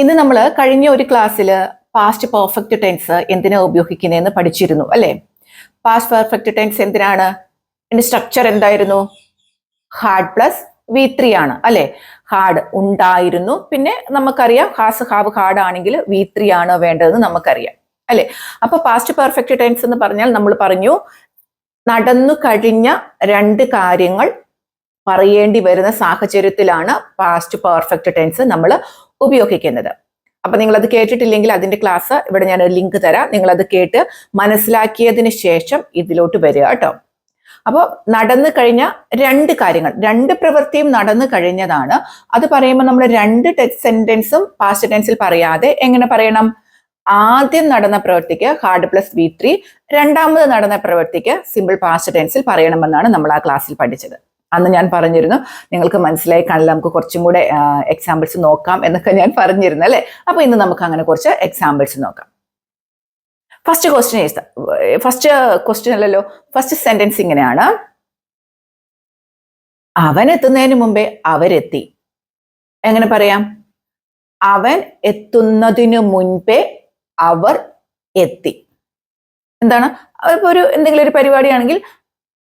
ഇന്ന് നമ്മൾ കഴിഞ്ഞ ഒരു ക്ലാസ്സിൽ പാസ്റ്റ് പെർഫെക്റ്റ് ടെൻസ് എന്തിനാ ഉപയോഗിക്കുന്നതെന്ന് പഠിച്ചിരുന്നു അല്ലേ? പാസ്റ്റ് പെർഫെക്റ്റ് ടെൻസ് എന്തിനാണ്? എന്റെ സ്ട്രക്ചർ എന്തായിരുന്നു? ഹാർഡ് പ്ലസ് വി ത്രീ ആണ് അല്ലെ? ഹാർഡ് ഉണ്ടായിരുന്നു. പിന്നെ നമുക്കറിയാം ഹാസ് ഹാവ് ഹാർഡ് ആണെങ്കിൽ വി ത്രീ ആണ് വേണ്ടതെന്ന് നമുക്കറിയാം അല്ലെ? അപ്പൊ പാസ്റ്റ് പെർഫെക്റ്റ് ടെൻസ് എന്ന് പറഞ്ഞാൽ നമ്മൾ പറഞ്ഞു നടന്നു കഴിഞ്ഞ രണ്ട് കാര്യങ്ങൾ പറയേണ്ടി വരുന്ന സാഹചര്യത്തിലാണ് പാസ്റ്റ് പെർഫെക്റ്റ് ടെൻസ് നമ്മൾ ഉപയോഗിക്കുന്നത്. അപ്പൊ നിങ്ങൾ അത് കേട്ടിട്ടില്ലെങ്കിൽ അതിന്റെ ക്ലാസ് ഇവിടെ ഞാൻ ഒരു ലിങ്ക് തരാം. നിങ്ങൾ അത് കേട്ട് മനസ്സിലാക്കിയതിന് ശേഷം ഇതിലോട്ട് വരിക കേട്ടോ. അപ്പോൾ നടന്നു കഴിഞ്ഞ രണ്ട് കാര്യങ്ങൾ. രണ്ട് പ്രവൃത്തിയും നടന്നു കഴിഞ്ഞതാണ്. അത് പറയുമ്പോൾ നമ്മൾ രണ്ട് സെന്റൻസും പാസ്റ്റ് ടെൻസിൽ പറയാതെ എങ്ങനെ പറയണം? ആദ്യം നടന്ന പ്രവൃത്തിക്ക് ഹാർഡ് പ്ലസ് വി ത്രീ രണ്ടാമത് നടന്ന പ്രവൃത്തിക്ക് സിമ്പിൾ പാസ്റ്റ് ടെൻസിൽ പറയണമെന്നാണ് നമ്മൾ ആ ക്ലാസ്സിൽ പഠിച്ചത്. അന്ന് ഞാൻ പറഞ്ഞിരുന്നു നിങ്ങൾക്ക് മനസ്സിലായി കാണില്ല നമുക്ക് കുറച്ചും കൂടെ എക്സാമ്പിൾസ് നോക്കാം എന്നൊക്കെ ഞാൻ പറഞ്ഞിരുന്നു അല്ലേ? അപ്പൊ ഇന്ന് നമുക്ക് അങ്ങനെ കുറച്ച് എക്സാമ്പിൾസ് നോക്കാം. First question is first question അല്ലല്ലോ ഫസ്റ്റ് സെന്റൻസ് ഇങ്ങനെയാണ്. അവൻ എത്തുന്നതിന് മുമ്പേ അവരെത്തി. എങ്ങനെ പറയാം? അവൻ എത്തുന്നതിനു മുൻപേ അവർ എത്തി. എന്താണ്? ഇപ്പൊ ഒരു എന്തെങ്കിലും ഒരു പരിപാടിയാണെങ്കിൽ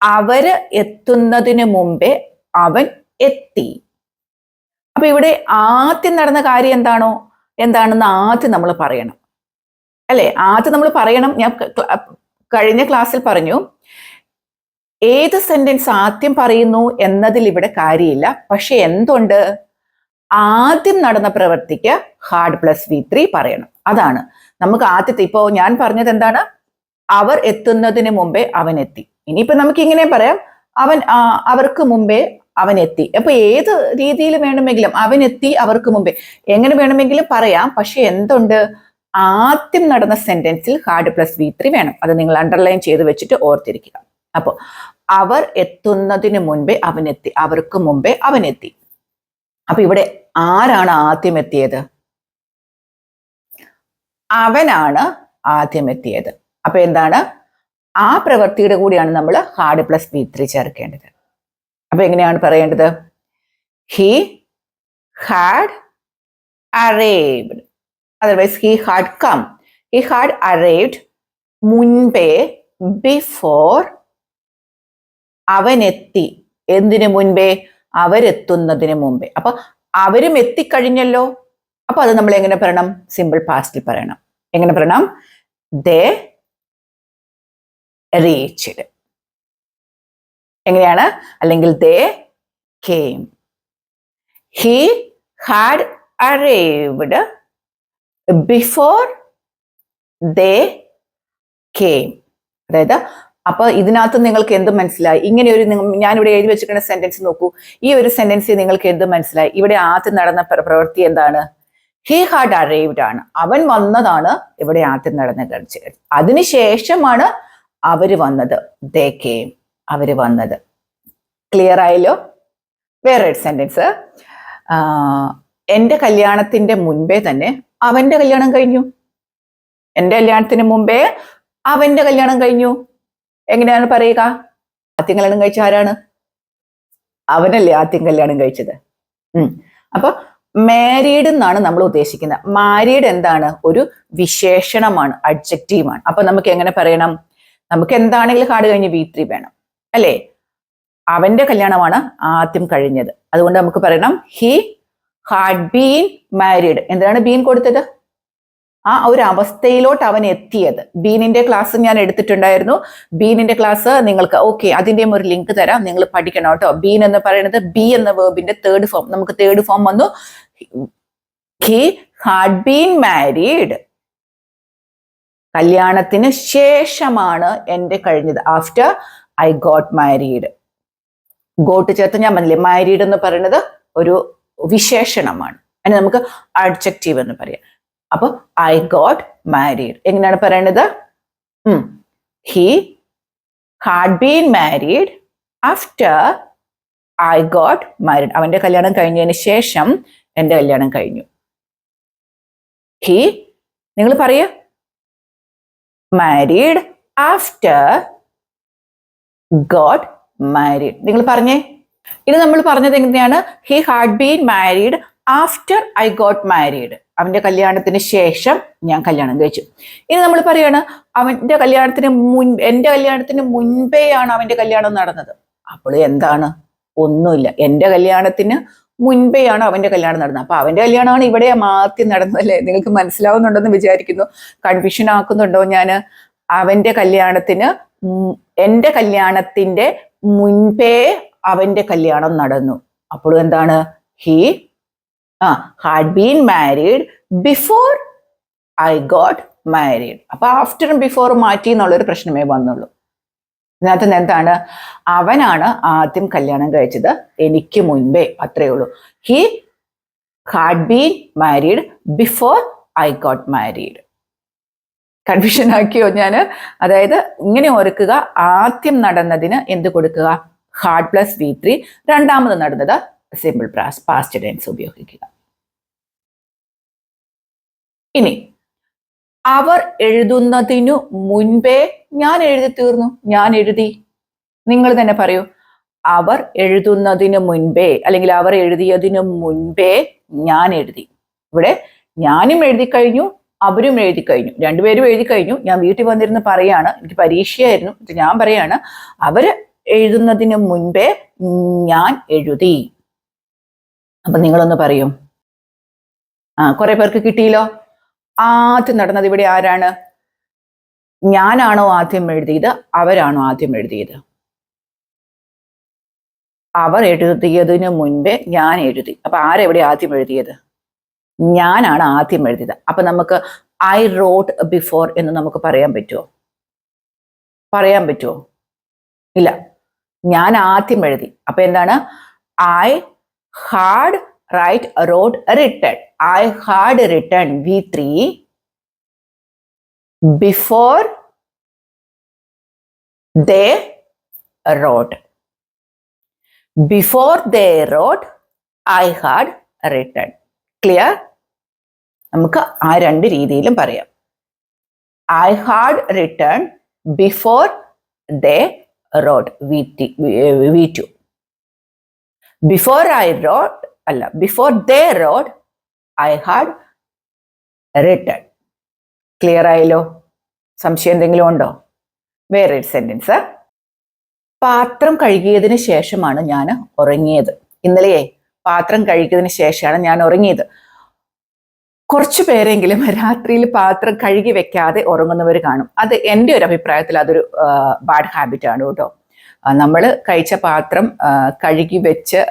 അവർ എത്തുന്നതിന് മുമ്പേ അവൻ എത്തി. അപ്പൊ ഇവിടെ ആദ്യം നടന്ന കാര്യം എന്താണോ? എന്താണെന്ന് ആദ്യം നമ്മൾ പറയണം. അല്ലെ? ആദ്യം നമ്മൾ പറയണം. ഞാൻ കഴിഞ്ഞ ക്ലാസ്സിൽ പറഞ്ഞു ഏത് സെന്റൻസ് ആദ്യം പറയുന്നു എന്നതിൽ ഇവിടെ കാര്യമില്ല. പക്ഷെ എന്തുണ്ട്? ആദ്യം നടന്ന പ്രവൃത്തിക്ക് ഹാർഡ് പ്ലസ് വി ത്രീ പറയണം. അതാണ്. നമുക്ക് ആദ്യത്തെ ഇപ്പോ ഞാൻ പറഞ്ഞത് എന്താണ്? അവർ എത്തുന്നതിന് മുമ്പേ അവൻ എത്തി. ഇനിയിപ്പോ നമുക്ക് ഇങ്ങനെ പറയാം. അവൻ അവർക്ക് മുമ്പേ അവൻ എത്തി അപ്പൊ ഏത് രീതിയിൽ വേണമെങ്കിലും അവൻ എത്തി അവർക്ക് മുമ്പേ. എങ്ങനെ വേണമെങ്കിലും പറയാം. പക്ഷെ എന്തുണ്ട്? ആദ്യം നടന്ന സെന്റൻസിൽ ഹാർഡ് പ്ലസ് വി ത്രീ വേണം. അത് നിങ്ങൾ അണ്ടർലൈൻ ചെയ്ത് വെച്ചിട്ട് ഓർത്തിരിക്കുക. അപ്പോൾ അവർ എത്തുന്നതിന് മുൻപേ അവൻ എത്തി അവർക്ക് മുമ്പേ എത്തി അപ്പൊ ഇവിടെ ആരാണ് ആദ്യം എത്തിയത്? അവനാണ് ആദ്യം എത്തിയത്. അപ്പൊ എന്താണ്? ആ പ്രവൃത്തിയുടെ കൂടിയാണ് നമ്മൾ ഹാർഡ് പ്ലസ് ബി ത്രീ ചേർക്കേണ്ടത്. അപ്പൊ എങ്ങനെയാണ് പറയേണ്ടത്? He had arrived otherwise he had come he had arrived മുൻപേ ബിഫോർ അവനെത്തി. എന്തിനു മുൻപേ? അവരെത്തുന്നതിന് മുമ്പേ അപ്പൊ അവരും എത്തിക്കഴിഞ്ഞല്ലോ. അപ്പൊ അത് നമ്മൾ എങ്ങനെ പറയണം? സിമ്പിൾ പാസ്റ്റിൽ പറയണം. എങ്ങനെ പറയണം? ദേ റീച്ച്ഡ് എങ്ങനെയാണ്? അല്ലെങ്കിൽ they came he had arrived before they came അതായത് അപ്പൊ ഇതിനകത്ത് നിങ്ങൾക്ക് എന്ത് മനസ്സിലായി? ഇങ്ങനെ ഒരു ഞാനിവിടെ എഴുതി വെച്ചിരിക്കുന്ന സെന്റൻസ് നോക്കൂ. ഈ ഒരു സെന്റൻസ് നിങ്ങൾക്ക് എന്ത് മനസ്സിലായി? ഇവിടെ ആദ്യം നടന്ന പ്രവൃത്തി എന്താണ്? ഹി ഹാഡ് അറൈവ്ഡ് ആണ്. അവൻ വന്നതാണ് ഇവിടെ ആദ്യം നടന്ന അതിനുശേഷമാണ് അവർ വന്നത്. ദേ കെയിം അവർ വന്നത്. ക്ലിയർ ആയല്ലോ? വേറെ ഒരു സെന്റൻസ് എന്റെ കല്യാണത്തിന്റെ മുൻപേ തന്നെ അവന്റെ കല്യാണം കഴിഞ്ഞു. എന്റെ കല്യാണത്തിന് മുമ്പേ അവന്റെ കല്യാണം കഴിഞ്ഞു. എങ്ങനെയാണ് പറയുക? ആദ്യം കല്യാണം കഴിച്ച ആരാണ്? അവനല്ലേ ആദ്യം കല്യാണം കഴിച്ചത്. ഉം. അപ്പൊ മാരീഡ് എന്നാണ് നമ്മൾ ഉദ്ദേശിക്കുന്നത്. മാരീഡ് എന്താണ്? ഒരു വിശേഷണമാണ് അഡ്ജക്റ്റീവാണ് അപ്പൊ നമുക്ക് എങ്ങനെ പറയണം? നമുക്ക് എന്താണെങ്കിലും കാട് കഴിഞ്ഞ് വി ത്രീ വേണം. അല്ലേ? അവന്റെ കല്യാണമാണ് ആദ്യം കഴിഞ്ഞത്. അതുകൊണ്ട് നമുക്ക് പറയണം ഹി ഹാഡ് ബീൻ മാരീഡ് എന്താണ് ബീൻ കൊടുത്തത്? ആ ഒരു അവസ്ഥയിലോട്ട് അവൻ എത്തിയത്. ബീനിന്റെ ക്ലാസ് ഞാൻ എടുത്തിട്ടുണ്ടായിരുന്നു. ബീനിന്റെ ക്ലാസ് നിങ്ങൾക്ക് ഓക്കെ അതിന്റെയും ഒരു ലിങ്ക് തരാം. നിങ്ങൾ പഠിക്കണം കേട്ടോ. ബീൻ എന്ന് പറയുന്നത് ബി എന്ന വേർബിന്റെ തേർഡ് ഫോം നമുക്ക് തേർഡ് ഫോം വന്നു. ഹി ഹാഡ് ബീൻ മാരീഡ് കല്യാണത്തിന് ശേഷമാണ് എന്റെ കഴിഞ്ഞത്. After I got married got ചേർത്ത് ഞാൻ പറഞ്ഞില്ലേ മാരീഡ് എന്ന് പറയുന്നത് ഒരു വിശേഷണമാണ്. അതിന് നമുക്ക് അഡ്ജക്റ്റീവ് എന്ന് പറയാം. അപ്പൊ ഐ ഗോട്ട് മാരീഡ് എങ്ങനെയാണ് പറയണത്? He had been married after I got married അവന്റെ കല്യാണം കഴിഞ്ഞതിന് ശേഷം എന്റെ കല്യാണം കഴിഞ്ഞു. ഹി നിങ്ങൾ പറയ. മാരീഡ് ആഫ്റ്റർ ഗോഡ് മാരീഡ് നിങ്ങൾ പറഞ്ഞേ? ഇനി നമ്മൾ പറഞ്ഞത് എങ്ങനെയാണ്? He had been married after I got married അവന്റെ കല്യാണത്തിന് ശേഷം ഞാൻ കല്യാണം കഴിച്ചു. ഇനി നമ്മൾ പറയാണ് അവന്റെ കല്യാണത്തിന് മുൻ എന്റെ കല്യാണത്തിന് മുൻപേയാണ് അവന്റെ കല്യാണം നടന്നത്. അപ്പോൾ എന്താണ്? ഒന്നുമില്ല. എന്റെ കല്യാണത്തിന് മുൻപേയാണ് അവന്റെ കല്യാണം നടന്നത്. അപ്പൊ അവന്റെ കല്യാണമാണ് ഇവിടെ ആദ്യം നടന്നത് അല്ലേ നിങ്ങൾക്ക് മനസ്സിലാവുന്നുണ്ടെന്ന് വിചാരിക്കുന്നു. കൺഫ്യൂഷൻ ആക്കുന്നുണ്ടോ ഞാൻ അവന്റെ കല്യാണത്തിന് എന്റെ കല്യാണത്തിന്റെ മുൻപേ അവന്റെ കല്യാണം നടന്നു. അപ്പോൾ എന്താണ്? He ah had been married before I got married അപ്പൊ ആഫ്റ്ററും ബിഫോറും മാറ്റി എന്നുള്ളൊരു പ്രശ്നമേ വന്നുള്ളൂ. ഇതിനകത്ത് നിന്ന് എന്താണ്? അവനാണ് ആദ്യം കല്യാണം കഴിച്ചത്. എനിക്ക് മുൻപേ. അത്രയേ ഉള്ളൂ. He had been married before I got married confusion ആക്കിയോ ഞാൻ അതായത് ഇങ്ങനെ ഓർക്കുക ആദ്യം നടന്നതിന് എന്ത് കൊടുക്കുക? ഹാർഡ് പ്ലസ് വി ത്രീ രണ്ടാമത് നടന്നത് സിമ്പിൾ പ്രാസ് പാസ്റ്റ് ടെൻസ് ഉപയോഗിക്കുക. ഇനി അവർ എഴുതുന്നതിനു മുൻപേ ഞാൻ എഴുതി തീർന്നു ഞാൻ എഴുതി. നിങ്ങൾ തന്നെ പറയൂ. അവർ എഴുതുന്നതിന് മുൻപേ അല്ലെങ്കിൽ അവർ എഴുതിയതിന് മുൻപേ ഞാൻ എഴുതി. ഇവിടെ ഞാനും എഴുതി കഴിഞ്ഞു അവരും എഴുതി കഴിഞ്ഞു. രണ്ടുപേരും എഴുതി കഴിഞ്ഞു. ഞാൻ വീട്ടിൽ വന്നിരുന്ന് പറയാണ് എനിക്ക് പരീക്ഷയായിരുന്നു ഞാൻ പറയാണ്. അവർ എഴുതുന്നതിന് മുൻപേ ഞാൻ എഴുതി. അപ്പൊ നിങ്ങളൊന്ന് പറയൂ. ആ കുറെ പേർക്ക് കിട്ടിയില്ലോ? ആദ്യം നടന്നത് ഇവിടെ ആരാണ്? ഞാനാണോ ആദ്യം എഴുതിയത്? അവരാണോ ആദ്യം എഴുതിയത്? അവർ എഴുതിയതിന് മുൻപേ ഞാൻ എഴുതി. അപ്പൊ ആരെവിടെ ആദ്യം എഴുതിയത്? ഞാനാണ് ആദ്യം എഴുതിയത്. അപ്പൊ നമുക്ക് ഐ റോട്ട് ബിഫോർ എന്ന് നമുക്ക് പറയാൻ പറ്റുമോ പറയാൻ പറ്റുമോ ഇല്ല. ഞാൻ ആദ്യം എഴുതി. അപ്പൊ എന്താണ്? I had write wrote written I had written V three before they wrote. Before they wrote, I had written. Clear നമുക്ക് ആ രണ്ട് രീതിയിലും പറയാം. I had written before they wrote V T V two before I wrote അല്ല before they wrote I had written clear ആയല്ലോ? സംശയം എന്തെങ്കിലും ഉണ്ടോ? വേറെ ഒരു സെന്റൻസ് പാത്രം കഴുകിയതിന് ശേഷമാണ് ഞാൻ ഉറങ്ങിയത്. ഇന്നലെയേ പാത്രം കഴുകിയതിന് ശേഷമാണ് ഞാൻ ഉറങ്ങിയത്. കുറച്ചു പേരെങ്കിലും രാത്രിയിൽ പാത്രം കഴുകി വെക്കാതെ ഉറങ്ങുന്നവർ കാണും. അത് എന്റെ ഒരു അഭിപ്രായത്തിൽ അതൊരു ബാഡ് ഹാബിറ്റ് ആണ് കേട്ടോ. നമ്മൾ കഴിച്ച പാത്രം കഴുകി വെച്ച്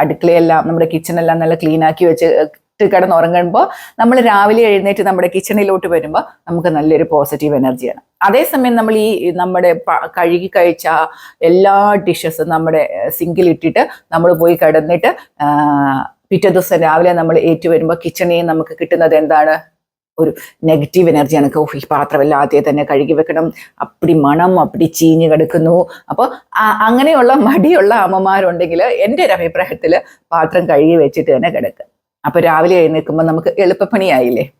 അടുക്കളയെല്ലാം നമ്മുടെ കിച്ചണെല്ലാം നല്ല ക്ലീൻ ആക്കി വെച്ച് കിടന്ന് ഉറങ്ങുമ്പോൾ നമ്മൾ രാവിലെ എഴുന്നേറ്റ് നമ്മുടെ കിച്ചണിലോട്ട് വരുമ്പോൾ നമുക്ക് നല്ലൊരു പോസിറ്റീവ് എനർജിയാണ് അതേസമയം നമ്മൾ ഈ നമ്മുടെ കഴുകി കഴിച്ച എല്ലാ ഡിഷസും നമ്മുടെ സിങ്കിൽ ഇട്ടിട്ട് നമ്മൾ പോയി കിടന്നിട്ട് പിറ്റേ ദിവസം രാവിലെ നമ്മൾ ഏറ്റു വരുമ്പോൾ കിച്ചണിൽ നമുക്ക് കിട്ടുന്നത് എന്താണ്? ഒരു നെഗറ്റീവ് എനർജിയാണ് ഈ പാത്രമെല്ലാം ആദ്യം തന്നെ കഴുകി വെക്കണം. അപ്പടി മണം അപ്പടി ചീഞ്ഞ് കിടക്കുന്നു. അപ്പോൾ അങ്ങനെയുള്ള മടിയുള്ള അമ്മമാരുണ്ടെങ്കിൽ എന്റെ ഒരു അഭിപ്രായത്തിൽ പാത്രം കഴുകി വെച്ചിട്ട് തന്നെ കിടക്കുക അപ്പൊ രാവിലെ എഴുന്നേൽക്കുമ്പോൾ നമുക്ക് എളുപ്പപ്പണിയായില്ലേ?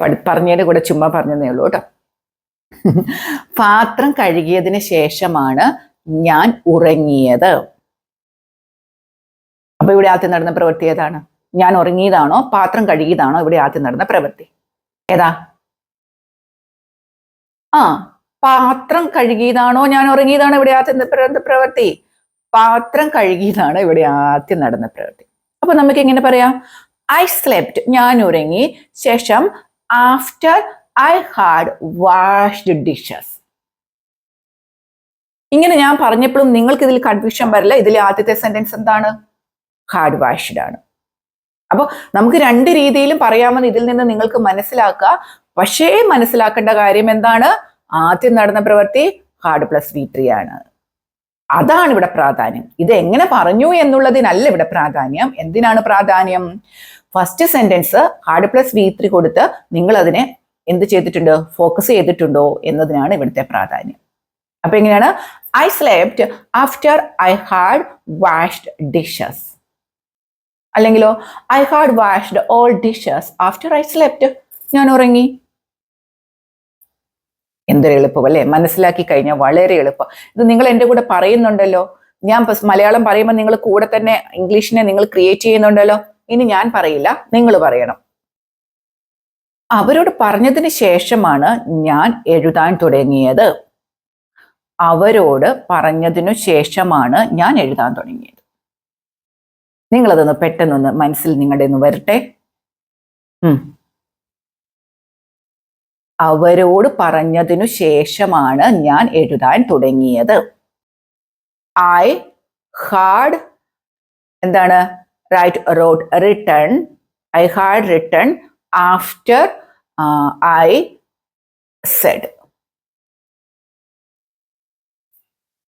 പഠി- പറഞ്ഞതിന്റെ കൂടെ ചുമ്മാ പറഞ്ഞതേ ഉള്ളൂ കേട്ടോ. പാത്രം കഴുകിയതിന് ശേഷമാണ് ഞാൻ ഉറങ്ങിയത്. അപ്പൊ ഇവിടെ ആദ്യം നടന്ന പ്രവൃത്തി ഏതാണ്? ഞാൻ ഉറങ്ങിയതാണോ? പാത്രം കഴുകിയതാണോ? ഇവിടെ ആദ്യം നടന്ന പ്രവൃത്തി. ഏതാ? ആ പാത്രം കഴുകിയതാണോ? ഞാൻ ഉറങ്ങിയതാണോ? ഇവിടെ ആദ്യം പ്രവൃത്തി. പാത്രം കഴുകിയതാണ് ഇവിടെ ആദ്യം നടന്ന പ്രവൃത്തി. അപ്പൊ നമുക്ക് എങ്ങനെ പറയാം? ഐ സ്ലെപ്റ്റ് ഞാൻ ഉറങ്ങി. ശേഷം after I had washed dishes ഇങ്ങനെ ഞാൻ പറഞ്ഞപ്പോഴും നിങ്ങൾക്ക് ഇതിൽ കൺഫ്യൂഷൻ വരില്ല. ഇതിലെ ആദ്യത്തെ സെന്റൻസ് എന്താണ്? ഹാർഡ് വാഷ്ഡ് ആണ്. അപ്പോൾ നമുക്ക് രണ്ട് രീതിയിലും പറയാമെന്ന് ഇതിൽ നിന്ന് നിങ്ങൾക്ക് മനസ്സിലാക്കുക. പക്ഷേ മനസ്സിലാക്കേണ്ട കാര്യം എന്താണ്? ആദ്യം നടന്ന പ്രവൃത്തി ഹാർഡ് പ്ലസ് വി ആണ്. അതാണ് ഇവിടെ പ്രാധാന്യം. ഇത് എങ്ങനെ പറഞ്ഞു എന്നുള്ളതിനല്ല ഇവിടെ പ്രാധാന്യം. എന്തിനാണ് പ്രാധാന്യം? First sentence had plus V three കൊടുത്ത് നിങ്ങൾ അതിനെ എന്ത് ചെയ്തിട്ടുണ്ട്? ഫോക്കസ് ചെയ്തിട്ടുണ്ടോ എന്നതിനാണ് ഇവിടുത്തെ പ്രാധാന്യം. അപ്പൊ എങ്ങനെയാണ്? I slept after I had washed dishes അല്ലെങ്കിലോ I had washed all dishes after I slept ഞാൻ ഉറങ്ങി. എന്തൊരു എളുപ്പം അല്ലേ? മനസ്സിലാക്കി കഴിഞ്ഞാൽ വളരെ എളുപ്പം. ഇത് നിങ്ങൾ എന്റെ കൂടെ പറയുന്നുണ്ടല്ലോ. ഞാൻ മലയാളം പറയുമ്പോൾ നിങ്ങൾ കൂടെ തന്നെ ഇംഗ്ലീഷിനെ നിങ്ങൾ ക്രിയേറ്റ് ചെയ്യുന്നുണ്ടല്ലോ. ഇനി ഞാൻ പറയില്ല നിങ്ങൾ പറയണം. അവരോട് പറഞ്ഞതിന് ശേഷമാണ് ഞാൻ എഴുതാൻ തുടങ്ങിയത്. അവരോട് പറഞ്ഞതിനു ശേഷമാണ് ഞാൻ എഴുതാൻ തുടങ്ങിയത്. നിങ്ങളതൊന്ന് പെട്ടെന്നൊന്ന് മനസ്സിൽ നിങ്ങളുടെ ഒന്ന് വരട്ടെ. അവരോട് പറഞ്ഞതിനു ശേഷമാണ് ഞാൻ എഴുതാൻ തുടങ്ങിയത്. ഐ ഹാഡ് എന്താണ്? Write wrote written I had written after I said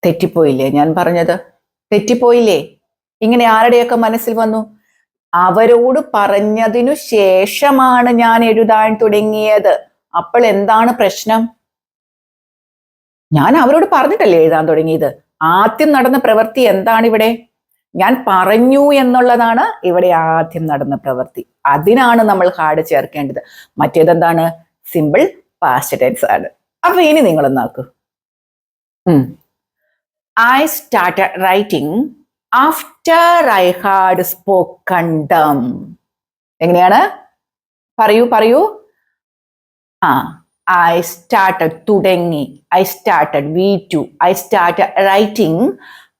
തെറ്റിപ്പോയില്ലേ ഞാൻ പറഞ്ഞത്? തെറ്റിപ്പോയില്ലേ? ഇങ്ങനെ ആരുടെയൊക്കെ മനസ്സിൽ വന്നു? അവരോട് പറഞ്ഞതിനു ശേഷമാണ് ഞാൻ എഴുതാൻ തുടങ്ങിയത്. അപ്പോൾ എന്താണ് പ്രശ്നം? ഞാൻ അവരോട് പറഞ്ഞിട്ടല്ലേ എഴുതാൻ തുടങ്ങിയത്. ആദ്യം നടന്ന പ്രവൃത്തി എന്താണ് ഇവിടെ ഞാൻ പറഞ്ഞു എന്നുള്ളതാണ് ഇവിടെ ആദ്യം നടന്ന പ്രവൃത്തി. അതിനാണ് നമ്മൾ ഹാർഡ് ചേർക്കേണ്ടത്. മറ്റേതെന്താണ്? സിമ്പിൾ പാസ്റ്റ് ടെൻസ് ആണ്. അപ്പൊ ഇനി നിങ്ങൾ നോക്കൂ. I start writing after I had spoken them എങ്ങനെയാണ്? പറയൂ പറയൂ. ആ സ്റ്റാർട്ടഡ് തുടങ്ങി. I started V two I start writing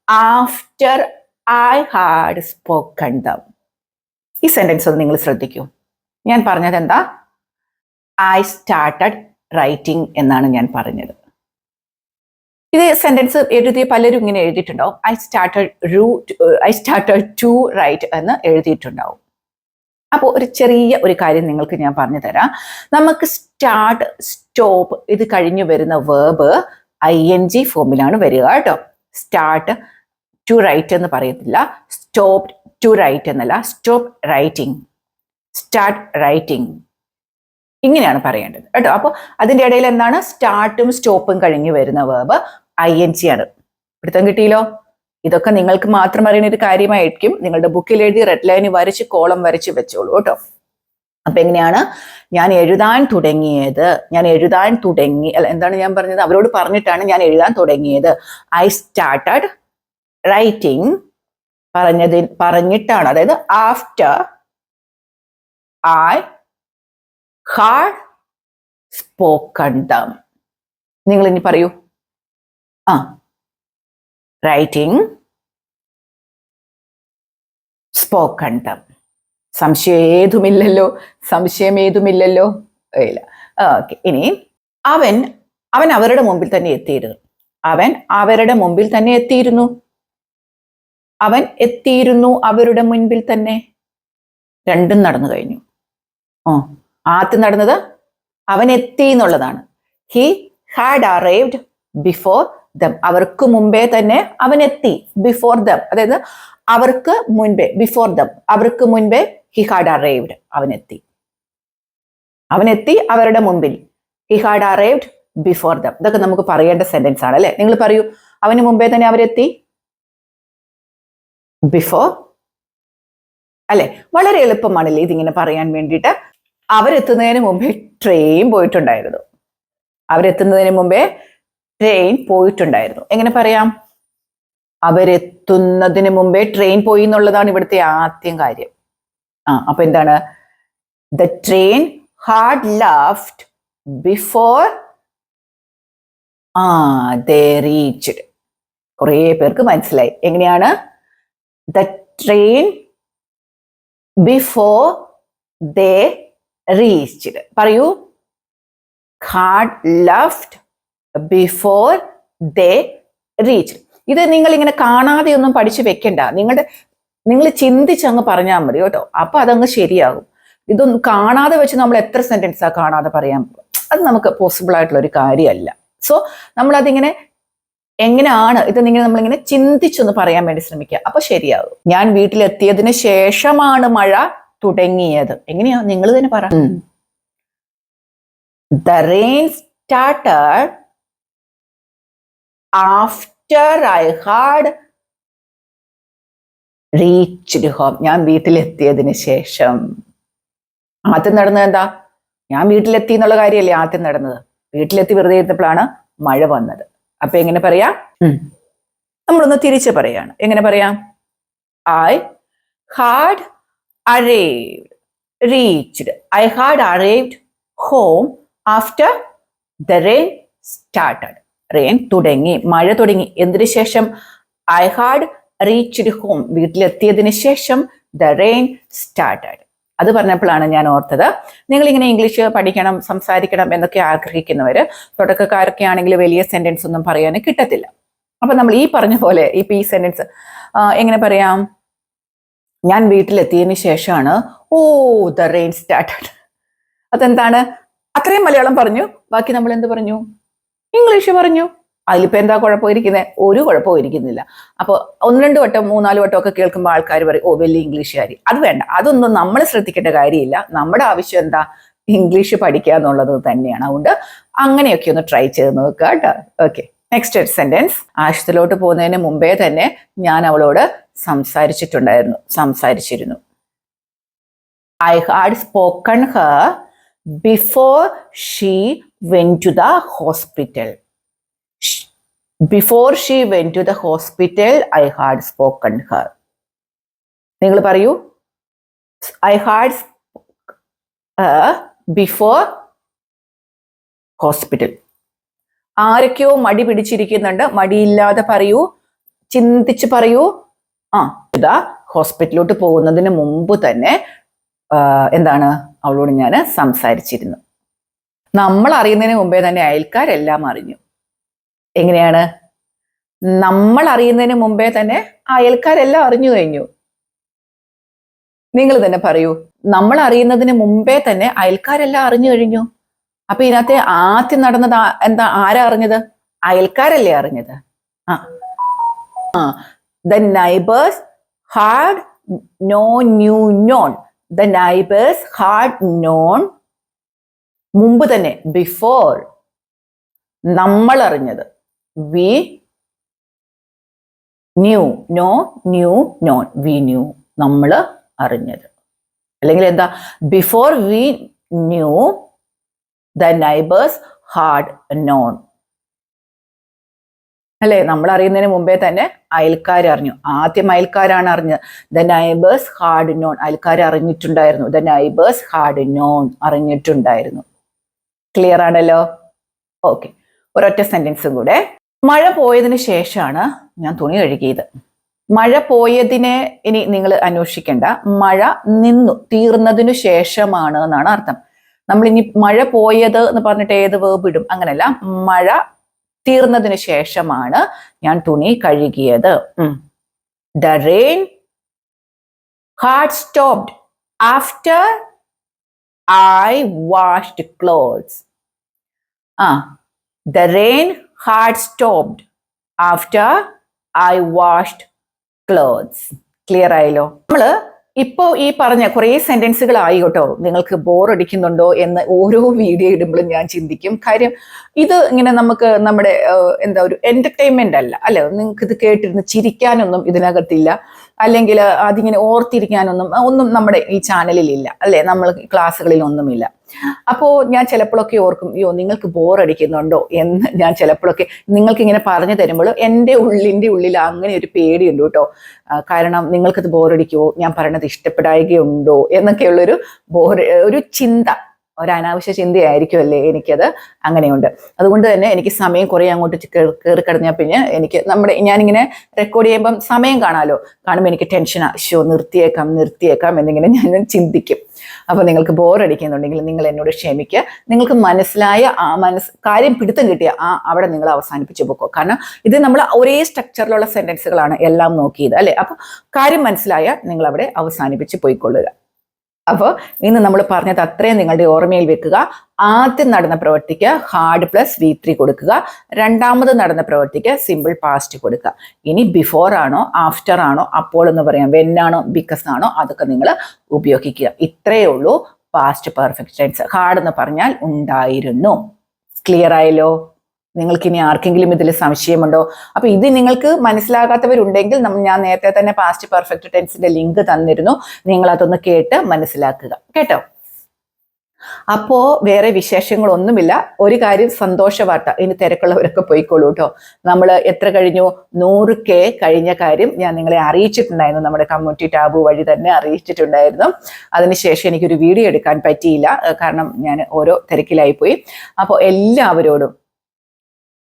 after I had spoken them ഈ സെന്റൻസ് ഒന്ന് നിങ്ങൾ ശ്രദ്ധിക്കൂ. ഞാൻ പറഞ്ഞത് എന്താ? ഐ സ്റ്റാർട്ടഡ് റൈറ്റിംഗ് എന്നാണ് ഞാൻ പറഞ്ഞത്. ഇത് സെന്റൻസ് എഴുതിയ പലരും ഇങ്ങനെ എഴുതിയിട്ടുണ്ടാവും. I started rue I started to write എന്ന് എഴുതിയിട്ടുണ്ടാവും. അപ്പോൾ ഒരു ചെറിയ ഒരു കാര്യം നിങ്ങൾക്ക് ഞാൻ പറഞ്ഞു തരാം. നമുക്ക് സ്റ്റാർട്ട് സ്റ്റോപ്പ് ഇത് കഴിഞ്ഞു വരുന്ന വേർബ് ഐ എൻ ജി ഫോമിലാണ് വരിക കേട്ടോ. സ്റ്റാർട്ട് ടു റൈറ്റ് എന്ന് പറയത്തില്ല. സ്റ്റോപ്പ് ടു റൈറ്റ് എന്നല്ല. സ്റ്റോപ്പ് റൈറ്റിംഗ് സ്റ്റാർട്ട് റൈറ്റിംഗ് ഇങ്ങനെയാണ് പറയേണ്ടത് കേട്ടോ. അപ്പോൾ അതിന്റെ ഇടയിൽ എന്താണ്? സ്റ്റാർട്ടും സ്റ്റോപ്പും കഴിഞ്ഞു വരുന്ന വേർബ് ഐ എൻ ജി ആണ്. പിടുത്തം കിട്ടിയല്ലോ? ഇതൊക്കെ നിങ്ങൾക്ക് മാത്രം അറിയുന്ന ഒരു കാര്യമായിരിക്കും. നിങ്ങളുടെ ബുക്കിൽ എഴുതി റെഡ് ലൈൻ വരച്ച് കോളം വരച്ച് വെച്ചോളൂ കേട്ടോ. അപ്പൊ എങ്ങനെയാണ്? ഞാൻ എഴുതാൻ തുടങ്ങിയത്. ഞാൻ എഴുതാൻ തുടങ്ങി അല്ല എന്താണ് ഞാൻ പറഞ്ഞത്? അവരോട് പറഞ്ഞിട്ടാണ് ഞാൻ എഴുതാൻ തുടങ്ങിയത്. ഐ സ്റ്റാർട്ടഡ് റൈറ്റിംഗ് പറഞ്ഞതി പറഞ്ഞിട്ടാണ്. അതായത് after I had spoken them നിങ്ങൾ ഇനി പറയൂ. ആ റൈറ്റിംഗ് സ്പോക്കൺ ടം സംശയം ഏതുമില്ലല്ലോ സംശയം ഏതുമില്ലല്ലോ ഇല്ല ഓക്കെ. ഇനി അവൻ അവൻ അവരുടെ മുമ്പിൽ തന്നെ എത്തിയിരുന്നു. അവൻ അവരുടെ മുമ്പിൽ തന്നെ എത്തിയിരുന്നു. അവൻ എത്തിയിരുന്നു അവരുടെ മുൻപിൽ തന്നെ. രണ്ടും നടന്നു കഴിഞ്ഞു. ഓ ആദ്യം നടന്നത് അവൻ എത്തി എന്നുള്ളതാണ്. He had arrived before them അവർക്ക് മുമ്പേ തന്നെ അവൻ എത്തി ബിഫോർ ദം അതായത് അവർക്ക് മുൻപേ ബിഫോർ ദം അവർക്ക് മുൻപേ ഹി ഹാഡ് അറൈവ്ഡ് അവൻ എത്തി അവരുടെ മുമ്പിൽ. He had arrived before them ഇതൊക്കെ നമുക്ക് പറയേണ്ട സെന്റൻസ് ആണ് അല്ലെ? നിങ്ങൾ പറയൂ അവന് മുമ്പേ തന്നെ അവരെത്തി? ബിഫോർ അല്ലെ? വളരെ എളുപ്പമാണല്ലേ ഇതിങ്ങനെ പറയാൻ വേണ്ടിയിട്ട്? അവരെത്തുന്നതിന് മുമ്പേ ട്രെയിൻ പോയിട്ടുണ്ടായിരുന്നു. അവരെത്തുന്നതിന് മുമ്പേ ട്രെയിൻ പോയിട്ടുണ്ടായിരുന്നു. എങ്ങനെ പറയാം? അവരെത്തുന്നതിന് മുമ്പേ ട്രെയിൻ പോയി എന്നുള്ളതാണ് ഇവിടുത്തെ ആദ്യം കാര്യം. ആ അപ്പൊ എന്താണ്? The train had left before ആ ദേ കുറേ പേർക്ക് മനസ്സിലായി. എങ്ങനെയാണ്? The train before they reached പറയൂ. Had left before they reach ഇത് നിങ്ങൾ ഇങ്ങനെ കാണാതെ ഒന്നും പഠിച്ചു വെക്കണ്ട. നിങ്ങളുടെ നിങ്ങൾ ചിന്തിച്ചങ്ങ് പറഞ്ഞാൽ മതി കേട്ടോ. അപ്പൊ അതങ്ങ് ശരിയാകും. ഇതൊന്നും കാണാതെ വെച്ച് നമ്മൾ എത്ര സെന്റൻസാ കാണാതെ പറയാൻ അത് നമുക്ക് പോസിബിൾ ആയിട്ടുള്ള ഒരു കാര്യമല്ല. സോ നമ്മൾ അതിങ്ങനെ എങ്ങനെയാണ് ഇത് നിങ്ങൾ നമ്മളിങ്ങനെ ചിന്തിച്ചൊന്ന് പറയാൻ വേണ്ടി ശ്രമിക്കുക. അപ്പൊ ശരിയാകും. ഞാൻ വീട്ടിലെത്തിയതിന് ശേഷമാണ് മഴ തുടങ്ങിയത്. എങ്ങനെയാ? നിങ്ങൾ തന്നെ പറ. The rain started after I had reached home ഞാൻ വീട്ടിലെത്തിയതിന് ശേഷം. ആദ്യം നടന്നത് എന്താ? ഞാൻ വീട്ടിലെത്തി എന്നുള്ള കാര്യമല്ലേ ആദ്യം നടന്നത്. വീട്ടിലെത്തി വെറുതെ ഇരുന്നപ്പോഴാണ് മഴ വന്നത്. അപ്പൊ എങ്ങനെ പറയാ? നമ്മളൊന്ന് തിരിച്ചു പറയാണ്. എങ്ങനെ പറയാം? I had arrived reached I had arrived home after the rain started rain തുടങ്ങി മഴ തുടങ്ങി. എന്തിനു ശേഷം? ഐ ഹാഡ് റീച്ച്ഡ് ഹോം വീട്ടിലെത്തിയതിനു ശേഷം ദ റെയിൻ സ്റ്റാർട്ടഡ് അത് പറഞ്ഞപ്പോഴാണ് ഞാൻ ഓർത്തത്. നിങ്ങൾ ഇങ്ങനെ ഇംഗ്ലീഷ് പഠിക്കണം സംസാരിക്കണം എന്നൊക്കെ ആഗ്രഹിക്കുന്നവർ തുടക്കക്കാരൊക്കെ ആണെങ്കിൽ വലിയ സെന്റൻസ് ഒന്നും പറയാൻ കിട്ടത്തില്ല. അപ്പൊ നമ്മൾ ഈ പറഞ്ഞ പോലെ ഇപ്പൊ ഈ സെന്റൻസ് എങ്ങനെ പറയാം? ഞാൻ വീട്ടിലെത്തിയതിന് ശേഷമാണ് ഓ ദ റെയിൻ സ്റ്റാർട്ടഡ് അതെന്താണ്? അത്രയും മലയാളം പറഞ്ഞു. ബാക്കി നമ്മൾ എന്ത് പറഞ്ഞു? ഇംഗ്ലീഷ് പറഞ്ഞു. അതിലിപ്പോ എന്താ കുഴപ്പമിരിക്കുന്നത് ഒരു കുഴപ്പവും ഇരിക്കുന്നില്ല അപ്പോൾ ഒന്ന് രണ്ട് വട്ടം മൂന്നാൽ വട്ടം ഒക്കെ കേൾക്കുമ്പോൾ ആൾക്കാർ പറയും ഓ വലിയ ഇംഗ്ലീഷുകാരി. അത് വേണ്ട. അതൊന്നും നമ്മൾ ശ്രദ്ധിക്കേണ്ട കാര്യമില്ല. നമ്മുടെ ആവശ്യം എന്താ? ഇംഗ്ലീഷ് പഠിക്കുക എന്നുള്ളത് തന്നെയാണ്. അതുകൊണ്ട് അങ്ങനെയൊക്കെ ഒന്ന് ട്രൈ ചെയ്ത് നോക്കുക കേട്ടോ. ഓക്കെ നെക്സ്റ്റ് സെന്റൻസ് ആശുപത്രിയിലോട്ട് പോകുന്നതിന് മുമ്പേ തന്നെ ഞാൻ അവളോട് സംസാരിച്ചിട്ടുണ്ടായിരുന്നു. സംസാരിച്ചിരുന്നു. I had spoken her before she went to the hospital. Before she went to the hospital I had spoken her നിങ്ങൾ പറയൂ. ഐ ഹാഡ് ബിഫോർ ഹോസ്പിറ്റൽ ആരൊക്കെയോ മടി പിടിച്ചിരിക്കുന്നുണ്ട്. മടിയില്ലാതെ പറയൂ. ചിന്തിച്ച് പറയൂ. ആ ഇതാ ഹോസ്പിറ്റലിലോട്ട് പോകുന്നതിന് മുമ്പ് തന്നെ എന്താണ് അവളോട് ഞാൻ സംസാരിച്ചിരുന്നു. നമ്മൾ അറിയുന്നതിന് മുമ്പേ തന്നെ അയൽക്കാരെല്ലാം അറിഞ്ഞു. എങ്ങനെയാണ്? നമ്മൾ അറിയുന്നതിന് മുമ്പേ തന്നെ അയൽക്കാരെല്ലാം അറിഞ്ഞു കഴിഞ്ഞു. നിങ്ങൾ തന്നെ പറയൂ നമ്മൾ അറിയുന്നതിന് മുമ്പേ തന്നെ അയൽക്കാരെല്ലാം അറിഞ്ഞു കഴിഞ്ഞു. അപ്പൊ ഇതിനകത്തെ ആദ്യം നടന്നത് എന്താ ആരാ അറിഞ്ഞത്? അയൽക്കാരല്ലേ അറിഞ്ഞത്. ആ. The neighbours had know knew known the neighbours had known മുമ്പ് തന്നെ ബിഫോർ നമ്മൾ അറിഞ്ഞത് we knew know knew known we knew നമ്മൾ അറിഞ്ഞത്. അല്ലെങ്കിൽ എന്താ? Before we knew the neighbours had known അല്ലെ? നമ്മൾ അറിയുന്നതിന് മുമ്പേ തന്നെ അയൽക്കാർ അറിഞ്ഞു. ആദ്യം അയൽക്കാരാണ് അറിഞ്ഞത്. ദ നൈബേഴ്സ് ഹാർഡ് നോൺ അയൽക്കാർ അറിഞ്ഞിട്ടുണ്ടായിരുന്നു. ദ നൈബേഴ്സ് ഹാർഡ് നോൺ അറിഞ്ഞിട്ടുണ്ടായിരുന്നു. ക്ലിയർ ആണല്ലോ? ഓക്കെ ഒരൊറ്റ സെന്റൻസും കൂടെ. മഴ പോയതിന് ശേഷമാണ് ഞാൻ തുണി കഴുകിയത്. മഴ പോയതിനെ ഇനി നിങ്ങൾ അന്വേഷിക്കേണ്ട. മഴ നിന്നു തീർന്നതിനു ശേഷമാണ് എന്നാണ് അർത്ഥം. നമ്മൾ ഇനി മഴ പോയത് എന്ന് പറഞ്ഞിട്ട് ഏത് വേർബ് ഇടും? അങ്ങനെയല്ല. മഴ തീർന്നതിന് ശേഷമാണ് ഞാൻ തുണി കഴുകിയത്. The rain had stopped after I washed clothes ആ the rain had stopped after I washed clothes clear ആയല്ലോ? നമ്മൾ ഇപ്പോൾ ഈ പറഞ്ഞ കുറേ സെന്റൻസുകൾ ആയി കേട്ടോ നിങ്ങൾക്ക് ബോർ അടിക്കുന്നുണ്ടോ എന്ന് ഓരോ വീഡിയോ ഇടുമ്പോഴും ഞാൻ ചിന്തിക്കും. കാര്യം ഇത് ഇങ്ങനെ നമുക്ക് നമ്മുടെ എന്താ ഒരു എന്റർടൈൻമെന്റ് അല്ല. അല്ലേ? നിങ്ങൾക്ക് ഇത് കേട്ടിരുന്ന് ചിരിക്കാനൊന്നും ഇതിനകത്തില്ല. അല്ലെങ്കിൽ അതിങ്ങനെ ഓർത്തിരിക്കാനൊന്നും ഒന്നും നമ്മുടെ ഈ ചാനലിൽ ഇല്ല അല്ലെ? നമ്മൾ ക്ലാസ്സുകളിൽ ഒന്നുമില്ല അപ്പോൾ ഞാൻ ചിലപ്പോഴൊക്കെ ഓർക്കും അയ്യോ നിങ്ങൾക്ക് ബോറടിക്കുന്നുണ്ടോ? എന്ന് ഞാൻ ചിലപ്പോഴൊക്കെ നിങ്ങൾക്ക് ഇങ്ങനെ പറഞ്ഞു തരുമ്പോൾ എന്റെ ഉള്ളിന്റെ ഉള്ളിൽ അങ്ങനെ ഒരു പേടിയുണ്ട് കേട്ടോ. കാരണം നിങ്ങൾക്കത് ബോറടിക്കുമോ ഞാൻ പറയണത് ഇഷ്ടപ്പെടായികയുണ്ടോ? എന്നൊക്കെയുള്ളൊരു ബോർ ഒരു ചിന്ത ഒരു അനാവശ്യ ചിന്തയായിരിക്കും അല്ലേ എനിക്കത്? അങ്ങനെയുണ്ട്. അതുകൊണ്ട് തന്നെ എനിക്ക് സമയം കുറേ അങ്ങോട്ട് കയറി കിടന്നാൽ പിന്നെ എനിക്ക് നമ്മുടെ ഞാനിങ്ങനെ റെക്കോർഡ് ചെയ്യുമ്പം സമയം കാണാലോ? കാണുമ്പോൾ എനിക്ക് ടെൻഷനാ ഷോ നിർത്തിയേക്കാം നിർത്തിയേക്കാം എന്നിങ്ങനെ ഞാൻ ചിന്തിക്കും. അപ്പൊ നിങ്ങൾക്ക് ബോറടിക്കുന്നുണ്ടെങ്കിൽ നിങ്ങൾ എന്നോട് ക്ഷമിക്കുക നിങ്ങൾക്ക് മനസ്സിലായ ആ മനസ്സ് കാര്യം പിടുത്തം കിട്ടിയ ആ അവിടെ നിങ്ങൾ അവസാനിപ്പിച്ച് പോക്കോ കാരണം ഇത് നമ്മൾ ഒരേ സ്ട്രക്ചറിലുള്ള സെന്റൻസുകളാണ് എല്ലാം നോക്കിയത് അല്ലേ? അപ്പൊ കാര്യം മനസ്സിലായ നിങ്ങൾ അവിടെ അവസാനിപ്പിച്ച് പോയിക്കൊള്ളുക. അപ്പോൾ ഇന്ന് നമ്മൾ പറഞ്ഞത് അത്രയും നിങ്ങളുടെ ഓർമ്മയിൽ വെക്കുക. ആദ്യം നടന്ന പ്രവൃത്തിക്ക് ഹാർഡ് പ്ലസ് വി ത്രീ കൊടുക്കുക. രണ്ടാമത് നടന്ന പ്രവൃത്തിക്ക് സിമ്പിൾ പാസ്റ്റ് കൊടുക്കുക. ഇനി ബിഫോർ ആണോ ആഫ്റ്റർ ആണോ അപ്പോൾ എന്ന് പറയാം. വെന്നാണോ ബിക്കസ് ആണോ അതൊക്കെ നിങ്ങൾ ഉപയോഗിക്കുക. ഇത്രയേ ഉള്ളൂ. പാസ്റ്റ് പെർഫെക്റ്റ് ടെൻസ് ഹാർഡ് എന്ന് പറഞ്ഞാൽ ഉണ്ടായിരുന്നു. ക്ലിയർ ആയല്ലോ? നിങ്ങൾക്ക് ഇനി ആർക്കെങ്കിലും ഇതിൽ സംശയമുണ്ടോ? അപ്പൊ ഇത് നിങ്ങൾക്ക് മനസ്സിലാകാത്തവരുണ്ടെങ്കിൽ ഞാൻ നേരത്തെ തന്നെ പാസ്റ്റ് പെർഫെക്റ്റ് ടെൻസിന്റെ ലിങ്ക് തന്നിരുന്നു. നിങ്ങൾ അതൊന്ന് കേട്ട് മനസ്സിലാക്കുക. കേട്ടോ? അപ്പോ വേറെ വിശേഷങ്ങളൊന്നുമില്ല. ഒരു കാര്യം സന്തോഷ വാർത്ത. ഇനി തിരക്കുള്ളവരൊക്കെ പോയിക്കോളൂ കേട്ടോ. നമ്മൾ എത്ര കഴിഞ്ഞു? നൂറ് കെ കഴിഞ്ഞ കാര്യം ഞാൻ നിങ്ങളെ അറിയിച്ചിട്ടുണ്ടായിരുന്നു. നമ്മുടെ കമ്മ്യൂണിറ്റി ടാബ് വഴി തന്നെ അറിയിച്ചിട്ടുണ്ടായിരുന്നു. അതിനുശേഷം എനിക്കൊരു വീഡിയോ എടുക്കാൻ പറ്റിയില്ല. കാരണം ഞാൻ ഓരോ തിരക്കിലായി പോയി അപ്പോൾ എല്ലാവരോടും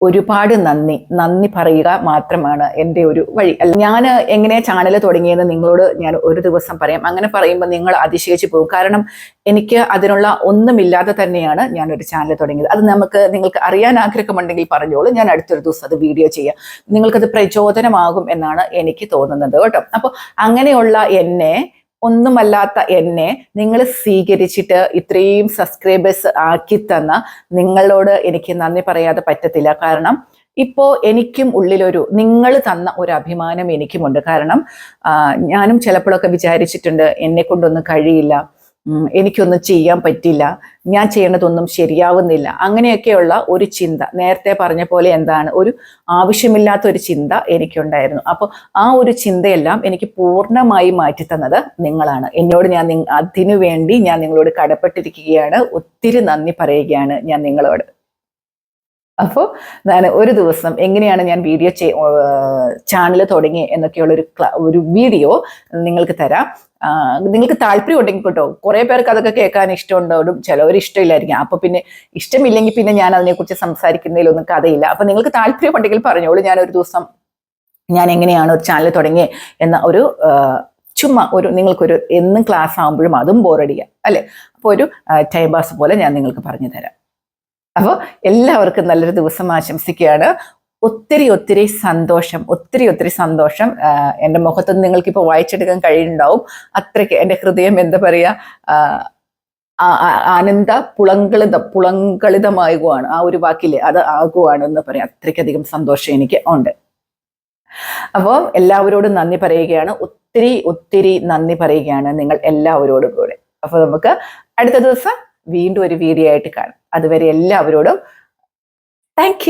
ഒരുപാട് നന്ദി. നന്ദി പറയുക മാത്രമാണ് എന്റെ ഒരു വഴി. അല്ല ഞാൻ എങ്ങനെ ചാനൽ തുടങ്ങിയെന്ന് നിങ്ങളോട് ഞാൻ ഒരു ദിവസം പറയാം. അങ്ങനെ പറയുമ്പോൾ നിങ്ങൾ അതിശയിച്ചു പോകും. കാരണം എനിക്ക് അതിനുള്ള ഒന്നുമില്ലാതെ തന്നെയാണ് ഞാൻ ഒരു ചാനൽ തുടങ്ങിയത്. അത് നമുക്ക് നിങ്ങൾക്ക് അറിയാൻ ആഗ്രഹമുണ്ടെങ്കിൽ പറഞ്ഞോളൂ. ഞാൻ അടുത്തൊരു ദിവസം അത് വീഡിയോ ചെയ്യാം. നിങ്ങൾക്കത് പ്രചോദനമാകും എന്നാണ് എനിക്ക് തോന്നുന്നത് കേട്ടോ. അപ്പോൾ അങ്ങനെയുള്ള എന്നെ ഒന്നുമല്ലാത്ത എന്നെ നിങ്ങൾ സ്വീകരിച്ചിട്ട് ഇത്രയും സബ്സ്ക്രൈബേഴ്സ് ആക്കി തന്ന നിങ്ങളോട് എനിക്ക് നന്ദി പറയാതെ പറ്റത്തില്ല. കാരണം ഇപ്പോൾ എനിക്കും ഉള്ളിലൊരു നിങ്ങൾ തന്ന ഒരു അഭിമാനം എനിക്കുമുണ്ട്. കാരണം ഞാനും ചിലപ്പോഴൊക്കെ വിചാരിച്ചിട്ടുണ്ട് എന്നെ കൊണ്ടൊന്നും കഴിയില്ല. എനിക്കൊന്നും ചെയ്യാൻ പറ്റില്ല. ഞാൻ ചെയ്യേണ്ടതൊന്നും ശരിയാവുന്നില്ല. അങ്ങനെയൊക്കെയുള്ള ഒരു ചിന്ത. നേരത്തെ പറഞ്ഞ പോലെ എന്താണ്? ഒരു ആവശ്യമില്ലാത്ത ഒരു ചിന്ത എനിക്കുണ്ടായിരുന്നു. അപ്പോൾ ആ ഒരു ചിന്തയെല്ലാം എനിക്ക് പൂർണമായി മാറ്റി തന്നത് നിങ്ങളാണ്. എന്നോട് ഞാൻ അതിനു വേണ്ടി ഞാൻ നിങ്ങളോട് കടപ്പെട്ടിരിക്കുകയാണ്. ഒത്തിരി നന്ദി പറയുകയാണ് ഞാൻ നിങ്ങളോട്. അപ്പോൾ ഒരു ദിവസം എങ്ങനെയാണ് ഞാൻ വീഡിയോ ചാനൽ തുടങ്ങി എന്നൊക്കെയുള്ളൊരു ഒരു വീഡിയോ നിങ്ങൾക്ക് തരാം. നിങ്ങൾക്ക് താല്പര്യം ഉണ്ടെങ്കിൽ കേട്ടോ കുറേ പേർക്ക് അതൊക്കെ കേൾക്കാൻ ഇഷ്ടമുണ്ടോടും ചിലവർ ഇഷ്ടമില്ലായിരിക്കും. അപ്പോൾ പിന്നെ ഇഷ്ടമില്ലെങ്കിൽ പിന്നെ ഞാൻ അതിനെക്കുറിച്ച് സംസാരിക്കുന്നതിലൊന്നും കഥയില്ല. അപ്പോൾ നിങ്ങൾക്ക് താല്പര്യം ഉണ്ടെങ്കിൽ പറഞ്ഞോളൂ ഞാൻ ഒരു ദിവസം ഞാൻ എങ്ങനെയാണ് ഒരു ചാനൽ തുടങ്ങിയത് എന്ന ഒരു ചുമ്മാ ഒരു നിങ്ങൾക്കൊരു എന്നും ക്ലാസ് ആകുമ്പോഴും അതും ബോറടിക്കുക അല്ലേ? അപ്പോൾ ഒരു ടൈം പാസ് പോലെ ഞാൻ നിങ്ങൾക്ക് പറഞ്ഞു തരാം അപ്പോൾ എല്ലാവർക്കും നല്ലൊരു ദിവസം ആശംസിക്കുകയാണ്. ഒത്തിരി ഒത്തിരി സന്തോഷം ഒത്തിരി ഒത്തിരി സന്തോഷം. എന്റെ നിങ്ങൾക്ക് ഇപ്പോൾ വായിച്ചെടുക്കാൻ കഴിയുന്നുണ്ടാവും. അത്രയ്ക്ക് എന്റെ ഹൃദയം എന്താ പറയുക ആനന്ദ പുളങ്കളിത പുളങ്കളിതമാകുവാണ്. ആ ഒരു വാക്കിൽ അത് ആകുവാണ് എന്ന് പറയാം അത്രയ്ക്കധികം സന്തോഷം എനിക്ക് ഉണ്ട്. അപ്പോൾ എല്ലാവരോടും നന്ദി പറയുകയാണ്. ഒത്തിരി ഒത്തിരി നന്ദി പറയുകയാണ് നിങ്ങൾ എല്ലാവരോടും കൂടെ. അപ്പോൾ നമുക്ക് അടുത്ത ദിവസം വീണ്ടും ഒരു വീഡിയോ ആയിട്ട് കാണാം. അതുവരെ എല്ലാവരോടും താങ്ക്